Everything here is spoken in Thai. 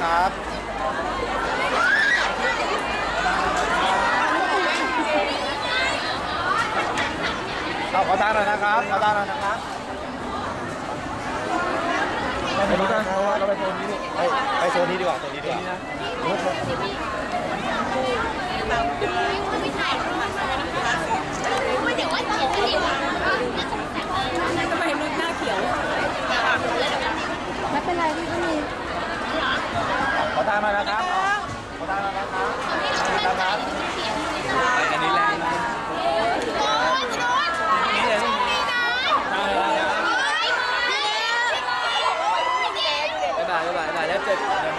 ครับเอาขอต้าหน่อยนะครับขอต้าหน่อยนะครับไปโซนนี้ดีกว่าโซนนี้ดิไปไปโซนนี้ดีกว่าโซนนี้ดีกว่าไม่เป็นไรพี่ก็มีานมาแล้วครับขอทานมาแล้วครับนะครับอันนี้แรงนะบ๊ายบายบ๊ายบายแล้วเจ็กั